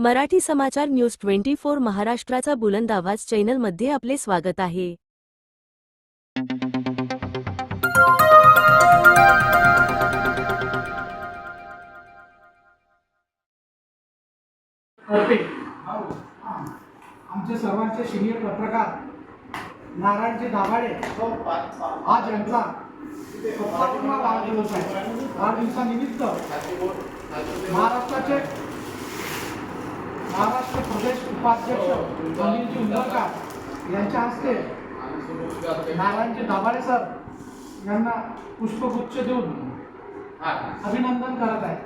मराठी समाचार news twenty four महाराष्ट्राचा बुलंद आवाज चॅनलमध्ये आपले स्वागत आहे. आमचे सर्वांचे सिनियर पत्रकार नारायणजी दाभाडे. आज यांचा सत्तावन्नवा वाढदिवस आहे. वाढदिवसानिमित्त महाराष्ट्राचे महाराष्ट्र प्रदेश उपाध्यक्ष अनिलजी उंबरकर यांच्या हस्ते नारायणजी दाभाडे सर यांना पुष्पगुच्छ देऊन अभिनंदन करत आहे.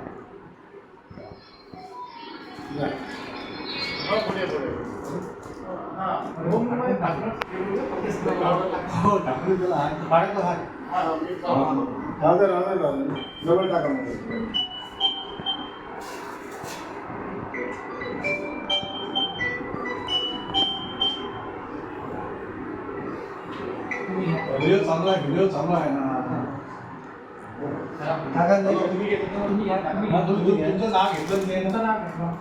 राहते डबल टाका व्हिडिओ चांगला आहे व्हिडिओ चांगला आहे ना टाका नाही. तुम्ही- नाव घेतलं नाही ना?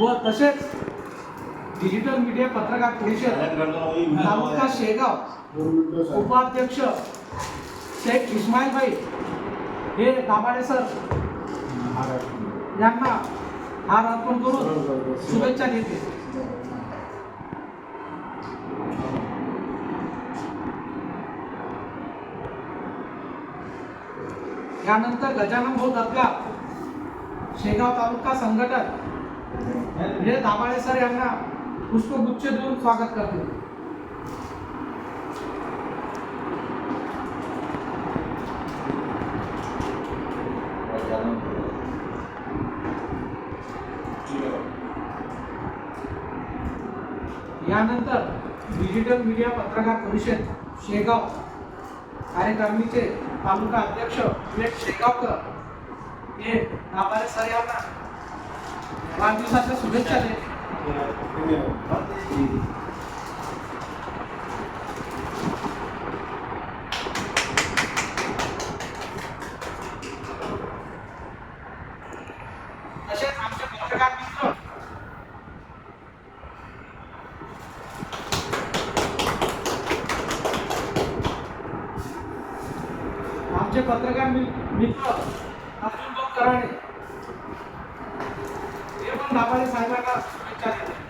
व तसेच डिजिटल मीडिया पत्रकार परिषद तालुका शेगाव. उपाध्यक्ष शेख इस्माईल भाई हे दाभाडे सर यांना हार अर्पण करून शुभेच्छा देते. यानंतर गजानन भाऊ दत्ता शेगाव तालुका संघटक हे दाभाडे सर यांना पुष्पगुच्छ देऊन स्वागत करतील यानंतर डिजिटल मीडिया पत्रकार परिषद शेगाव. कार्यकारिणीचे तालुका अध्यक्ष विवेक शेगावकर. हे नाबारे सर यांना वाढदिवसाच्या शुभेच्छा देते तसेच आमचे पत्रकार मित्र आमचे पत्रकार मित्र अर्जुन भाऊ कराडे हे पण दाभाडे साहेबांना शुभेच्छा देते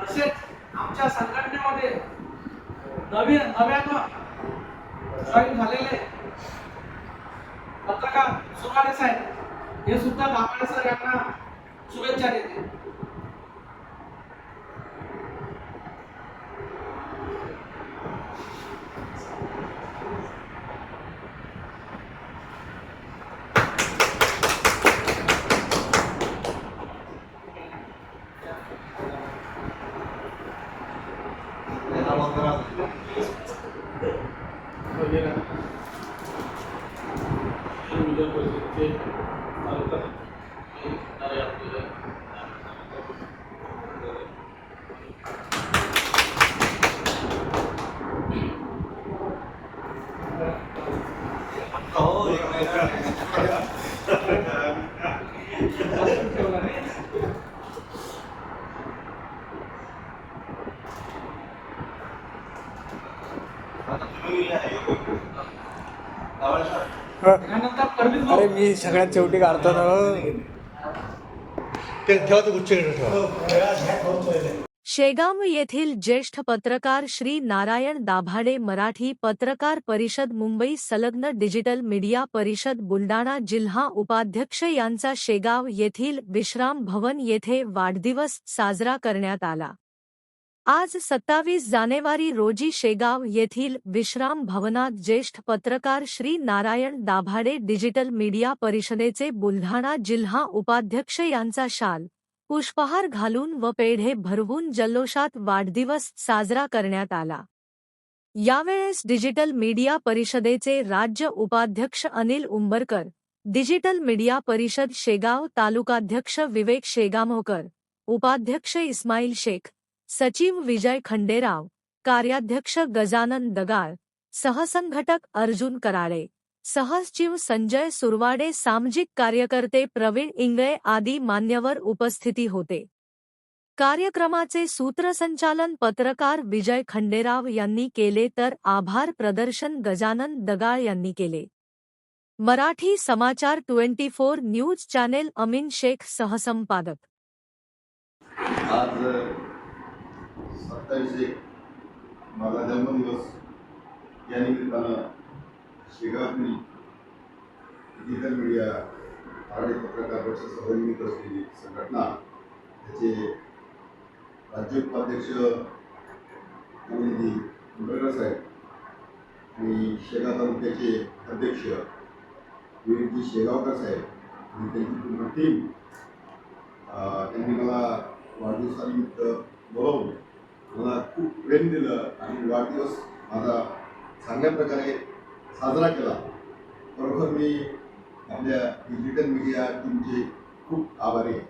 तसेच आमच्या संघटनेमध्ये नवीन नव्यानं जॉईन झालेले पत्रकार सुमारे साहेब. हे सुद्धा दाभाडे सर यांना शुभेच्छा देते. यानंतर भाऊ अरे मी सगळ्यात शेवटी काढतो ना. ते ठेवा ते गुच्छ ठेवा. शेगाव येथील ज्येष्ठ पत्रकार श्री नारायण दाभाडे मराठी पत्रकार परिषद मुंबई संलग्न डिजिटल मीडिया परिषद बुलडाणा जिल्हा उपाध्यक्ष यांचा शेगाव येथील विश्राम भवन येथे वाढदिवस साजरा करण्यात आला. आज सत्तावीस जानेवारी रोजी शेगाव येथील विश्राम भवनात ज्येष्ठ पत्रकार श्री नारायण दाभाडे डिजिटल मीडिया परिषदेचे बुलढाणा जिल्हा उपाध्यक्ष यांचा शाल पुष्पहार घालून व पेढे भरवून जल्लोषात वाढदिवस साजरा करण्यात आला. यावेळेस डिजिटल मीडिया परिषदेचे राज्य उपाध्यक्ष अनिल उंबरकर डिजिटल मीडिया परिषद शेगाव तालुकाध्यक्ष विवेक शेगामोकर उपाध्यक्ष इस्माईल शेख सचिव विजय खंडेराव कार्याध्यक्ष गजानन दगाळ सहसंघटक अर्जुन कराळे. सहसचिव संजय सुरवाडे सामाजिक कार्यकर्ते प्रवीण इंगळे आदी मान्यवर उपस्थिती होते. कार्यक्रमाचे सूत्रसंचालन पत्रकार विजय खंडेराव यांनी केले तर आभार प्रदर्शन गजानन दगाळ यांनी केले. Marathi Samachar twenty four news channel Amin Shaikh सहसंपादक. आज सत्तावीस एक माझा जन्मदिवस या निमित्तानं शेगावनी डिजिटल मीडिया मराठी पत्रकार परिषद सहनिमित्त असलेली संघटना त्याचे राज्य उपाध्यक्ष अनिलजी साहेब आणि शेगाव तालुक्याचे अध्यक्ष विवेकजी शेगावकर साहेब आणि त्यांची पूर्ण टीम त्यांनी मला वाढदिवसानिमित्त बोलावून मला खूप प्रेम दिलं आणि वाढदिवस माझा चांगल्या प्रकारे साजरा केला. बरोबर मी आपल्या डिजिटल मीडिया टीमचे खूप आभारी आहे.